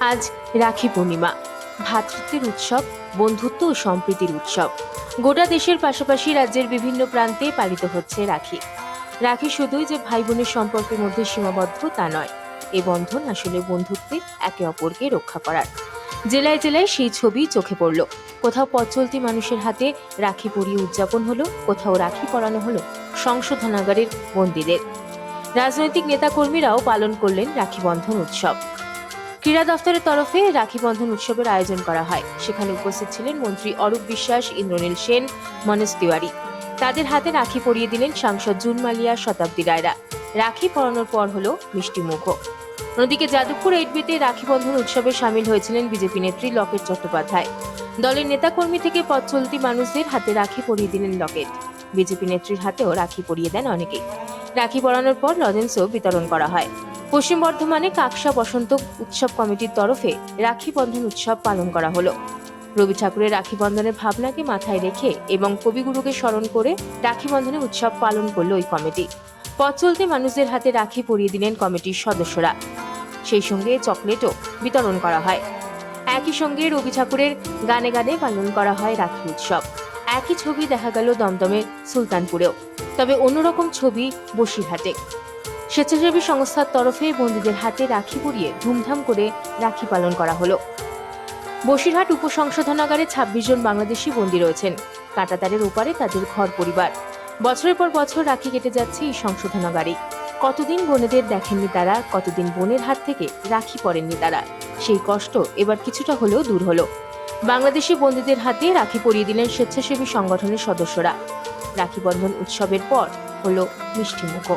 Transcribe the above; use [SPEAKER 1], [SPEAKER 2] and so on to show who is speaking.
[SPEAKER 1] আজ রাখি পূর্ণিমা ভ্রাতৃত্বের উৎসব, বন্ধুত্ব ও সম্প্রীতির উৎসব। গোটা দেশের পাশাপাশি রাজ্যের বিভিন্ন প্রান্তে পালিত হচ্ছে রাখি। রাখি শুধুই যে ভাই বোনের সম্পর্কের মধ্যে সীমাবদ্ধ তা নয়, এ বন্ধন আসলে বন্ধুত্বের একে অপরকে রক্ষা করার। জেলায় জেলায় সেই ছবি চোখে পড়ল। কোথাও পথ চলতি মানুষের হাতে রাখি পরিয়ে উদযাপন হলো, কোথাও রাখি পরানো হলো সংশোধনাগারের বন্দীদের রাজনৈতিক নেতাকর্মীরাও পালন করলেন রাখি বন্ধন উৎসব। ক্রীড়া দফতরের তরফে রাখি বন্ধন উৎসবের আয়োজন করা হয়। সেখানে উপস্থিত ছিলেন মন্ত্রী অরূপ বিশ্বাস, ইন্দ্রনীল সেন, মনোজ তিওয়ারি। তাদের হাতে রাখি পরিয়ে দিলেন সাংসদ জুন মালিয়া শতাব্দী রায়রা। রাখি পরানোর পর হলো মিষ্টি মুখো। অন্যদিকে যাদবপুর এইটবিতে রাখি বন্ধন উৎসবে সামিল হয়েছিলেন বিজেপি নেত্রী লকেট চট্টোপাধ্যায়। দলের নেতাকর্মী থেকে পথ চলতি মানুষদের হাতে রাখি পরিয়ে দিলেন লকেট। বিজেপি নেত্রীর হাতেও রাখি পরিয়ে দেন অনেকেই। রাখি পরানোর পর লজেন্সও বিতরণ করা হয়। পশ্চিম বর্ধমানে কাকসা বসন্ত উৎসব কমিটির তরফে রাখি বন্ধন উৎসব পালন করা হলো। রবি ঠাকুরের রাখি বন্ধনের ভাবনাকে মাথায় রেখে এবং কবিগুরুকে স্মরণ করে রাখি বন্ধনের উৎসব পালন করল ওই কমিটি। পথ চলতে মানুষদের হাতে রাখি পরিয়ে দিলেন কমিটির সদস্যরা। সেই সঙ্গে চকলেটও বিতরণ করা হয়। একই সঙ্গে রবি ঠাকুরের গানে গানে পালন করা হয় রাখি উৎসব। একই ছবি দেখা গেল দমদমের সুলতানপুরেও। তবে অন্যরকম ছবি বসিরহাটে। স্বেচ্ছাসেবী সংস্থার তরফে বন্দীদের হাতে রাখি পরিয়ে ধুমধাম করে রাখি পালন করা হলো। বসিরহাট উপসংশোধনাগারে ছাব্বিশ জন বাংলাদেশি বন্দী রয়েছেন। কাঁটাতারের ওপারে তাদের ঘর পরিবার। বছরের পর বছর রাখি কেটে যাচ্ছে এই সংশোধনাগারে কতদিন বোনেদের দেখেননি তারা, কতদিন বোনের হাত থেকে রাখি পরেননি তারা? সেই কষ্ট এবার কিছুটা হলেও দূর হলো। বাংলাদেশি বন্দীদের হাতে রাখি পরিয়ে দিলেন স্বেচ্ছাসেবী সংগঠনের সদস্যরা। রাখি বন্ধন উৎসবের পর হলো মিষ্টি মুখো